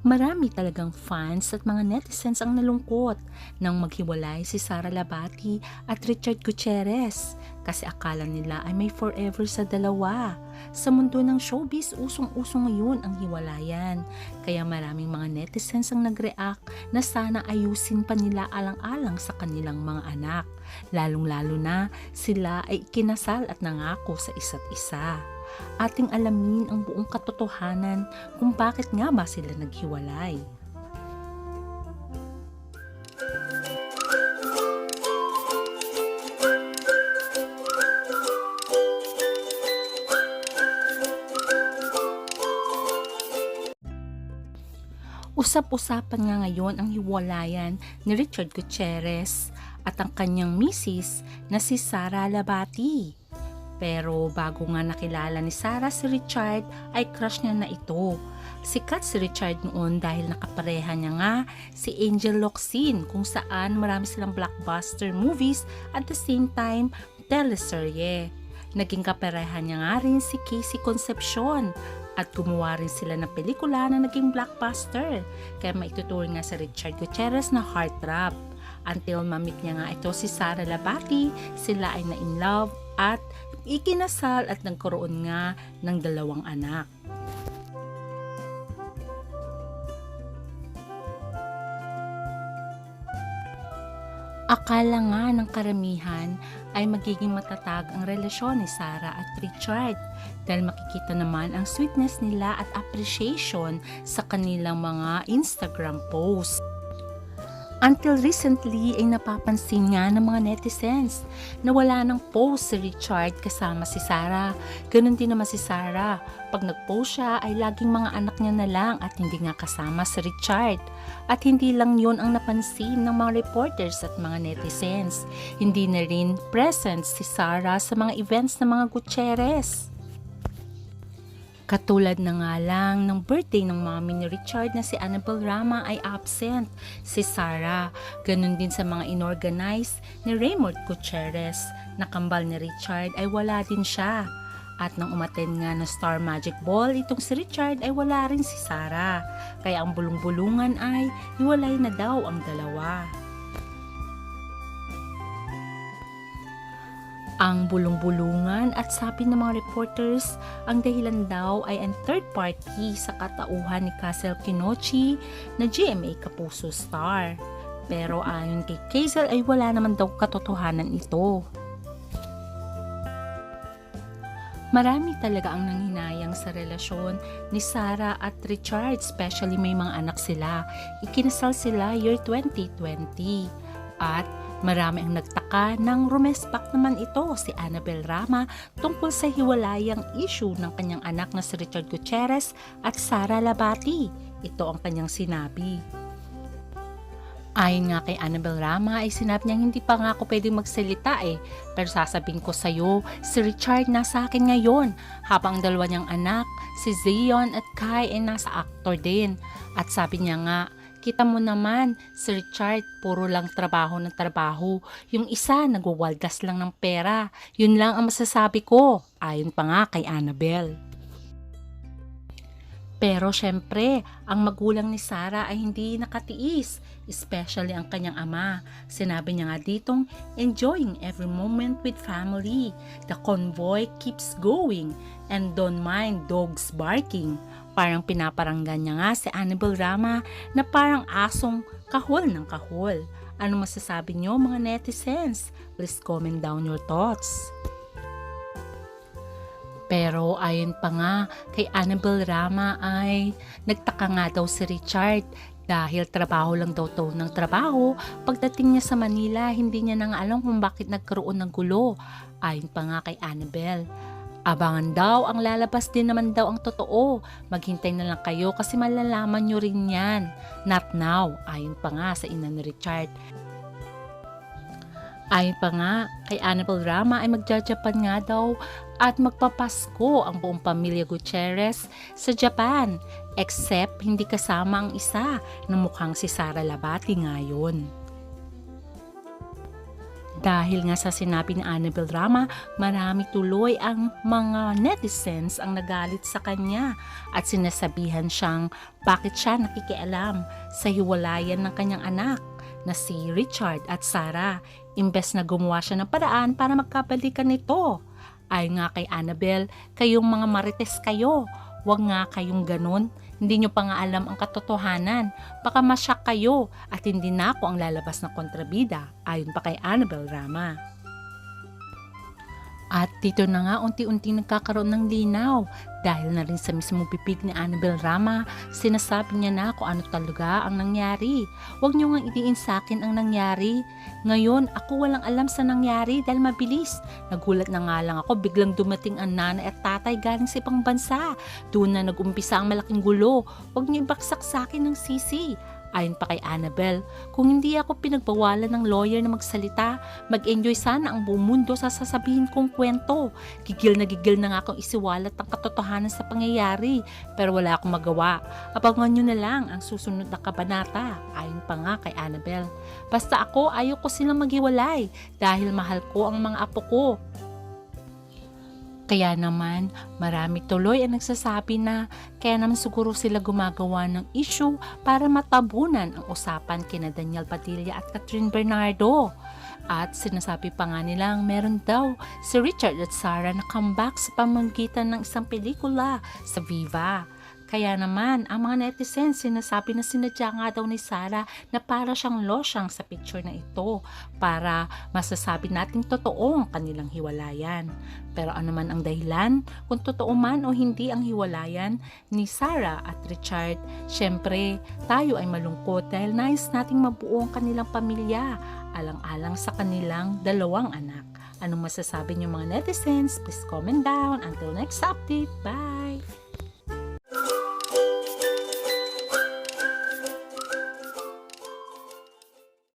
Marami talagang fans at mga netizens ang nalungkot nang maghiwalay si Sara Labati at Richard Gutierrez kasi akala nila ay may forever sa dalawa. Sa mundo ng showbiz, usong-usong ngayon ang hiwalayan. Kaya maraming mga netizens ang nag-react na sana ayusin pa nila alang-alang sa kanilang mga anak. Lalong-lalo na sila ay kinasal at nangako sa isa't isa ating alamin ang buong katotohanan kung bakit nga ba sila naghiwalay. Usap-usapan nga ngayon ang hiwalayan ni Richard Gutierrez at ang kanyang misis na si Sara Labati. Pero bago nga nakilala ni Sarah si Richard ay crush niya na ito. Sikat si Richard noon dahil nakapareha niya nga si Angel Locsin kung saan marami silang blockbuster movies at the same time teleserye. Naging kapareha niya nga rin si Casey Concepcion at gumawa rin sila ng pelikula na naging blockbuster. Kaya maituturing nga si Richard Gutierrez na heartthrob. Until mamit niya nga ito si Sara Labati, sila ay na in love at ikinasal at nagkaroon nga ng dalawang anak. Akala nga ng karamihan ay magiging matatag ang relasyon ni Sarah at Richard dahil makikita naman ang sweetness nila at appreciation sa kanilang mga Instagram posts. Until recently ay napapansin nga ng mga netizens na wala ng post si Richard kasama si Sarah. Ganon din naman si Sarah. Pag nag-post siya ay laging mga anak niya na lang at hindi nga kasama si Richard. At hindi lang yon ang napansin ng mga reporters at mga netizens. Hindi na rin present si Sarah sa mga events ng mga Gutierrez. Katulad na nga lang ng birthday ng mommy ni Richard na si Annabel Rama ay absent. Si Sarah, ganun din sa mga inorganize ni Raymond Gutierrez. Nakambal ni Richard ay wala din siya. At nang umaten nga ng Star Magic Ball, itong si Richard ay wala rin si Sarah. Kaya ang bulong-bulungan ay hiwalay na daw ang dalawa. Ang bulong-bulungan at sabi ng mga reporters, ang dahilan daw ay ang third party sa katauhan ni Castle Kinochi na GMA Kapuso star. Pero ayon kay Castle ay wala naman daw katotohanan ito. Marami talaga ang nanghinayang sa relasyon ni Sarah at Richard, especially may mga anak sila. Ikinasal sila year 2020. At Marami ang nagtaka nang rumespak naman ito si Annabel Rama tungkol sa hiwalayang issue ng kanyang anak na si Richard Gutierrez at Sara Labati. Ito ang kanyang sinabi. Ayon nga kay Annabel Rama ay sinabi niya hindi pa nga ako pwedeng magsalita eh. Pero sasabihin ko sa'yo, si Richard nasa akin ngayon habang ang dalawa niyang anak, si Zion at Kai ay nasa actor din. At sabi niya nga, Kita mo naman, si Richard, puro lang trabaho ng trabaho. Yung isa, nagwawaldas lang ng pera. Yun lang ang masasabi ko. Ayon pa nga kay Annabel. Pero syempre, ang magulang ni Sarah ay hindi nakatiis, especially ang kanyang ama. Sinabi niya nga ditong, enjoying every moment with family. The convoy keeps going and don't mind dogs barking. Parang pinaparanggan niya nga si Annabel Rama na parang asong kahol ng kahol. Ano masasabi niyo mga netizens? Please comment down your thoughts. Pero ayon pa nga kay Annabel Rama ay nagtaka nga daw si Richard dahil trabaho lang daw to ng trabaho. Pagdating niya sa Manila, hindi niya nang alam kung bakit nagkaroon ng gulo. Ayon pa nga kay Annabel. Abangan daw, ang lalabas din naman daw ang totoo. Maghintay na lang kayo kasi malalaman nyo rin yan. Not now, ayon pa nga sa ina ni Richard. Ayon pa nga, kay Annabel Rama ay magja-Japan nga daw at magpapasko ang buong pamilya Gutierrez sa Japan. Except hindi kasama ang isa na mukhang si Sara Labati ngayon. Dahil nga sa sinabi ni Annabel Rama, marami tuloy ang mga netizens ang nagalit sa kanya at sinasabihan siyang bakit siya nakikialam sa hiwalayan ng kanyang anak na si Richard at Sarah imbes na gumawa siya ng paraan para magkabalikan nito. Ay nga kay Annabel, kayong mga marites kayo, wag nga kayong ganun. Hindi nyo pa nga alam ang katotohanan. Baka masyak kayo at hindi na ako ang lalabas na kontrabida ayon pa kay Annabel Rama. At dito na nga unti-unti nagkakaroon ng linaw dahil na rin sa mismong bibig ni Annabel Rama, sinasabi niya na kung ano talaga ang nangyari. Huwag niyo nga idiin sa akin ang nangyari. Ngayon, ako walang alam sa nangyari dahil mabilis. Nagulat na nga lang ako, biglang dumating ang nanay at tatay galing sa ibang bansa. Doon na nag-umpisa ang malaking gulo. Huwag niyo ibaksak sa akin ng sisi. Ayon pa kay Annabel, kung hindi ako pinagbawalan ng lawyer na magsalita, mag-enjoy sana ang buong mundo sa sasabihin kong kwento. Gigil na gigil na nga akong isiwalat ang katotohanan sa pangyayari, pero wala akong magawa. Abangan nyo na lang ang susunod na kabanata, ayon pa nga kay Annabel. Basta ako, ayaw ko silang maghiwalay dahil mahal ko ang mga apo ko. Kaya naman, marami tuloy ang nagsasabi na kaya naman siguro sila gumagawa ng issue para matabunan ang usapan kina Daniel Padilla at Catherine Bernardo. At sinasabi pa nga nilang meron daw si Richard at Sarah na comeback sa pamamagitan ng isang pelikula sa Viva. Kaya naman, ang mga netizens sinasabi na sinadya nga daw ni Sarah na para siyang losyang sa picture na ito para masasabi nating totoo ang kanilang hiwalayan. Pero ano man ang dahilan, kung totoo man o hindi ang hiwalayan ni Sarah at Richard, syempre tayo ay malungkot dahil nais nating mabuo ang kanilang pamilya alang-alang sa kanilang dalawang anak. Anong masasabi niyo mga netizens? Please comment down. Until next update. Bye!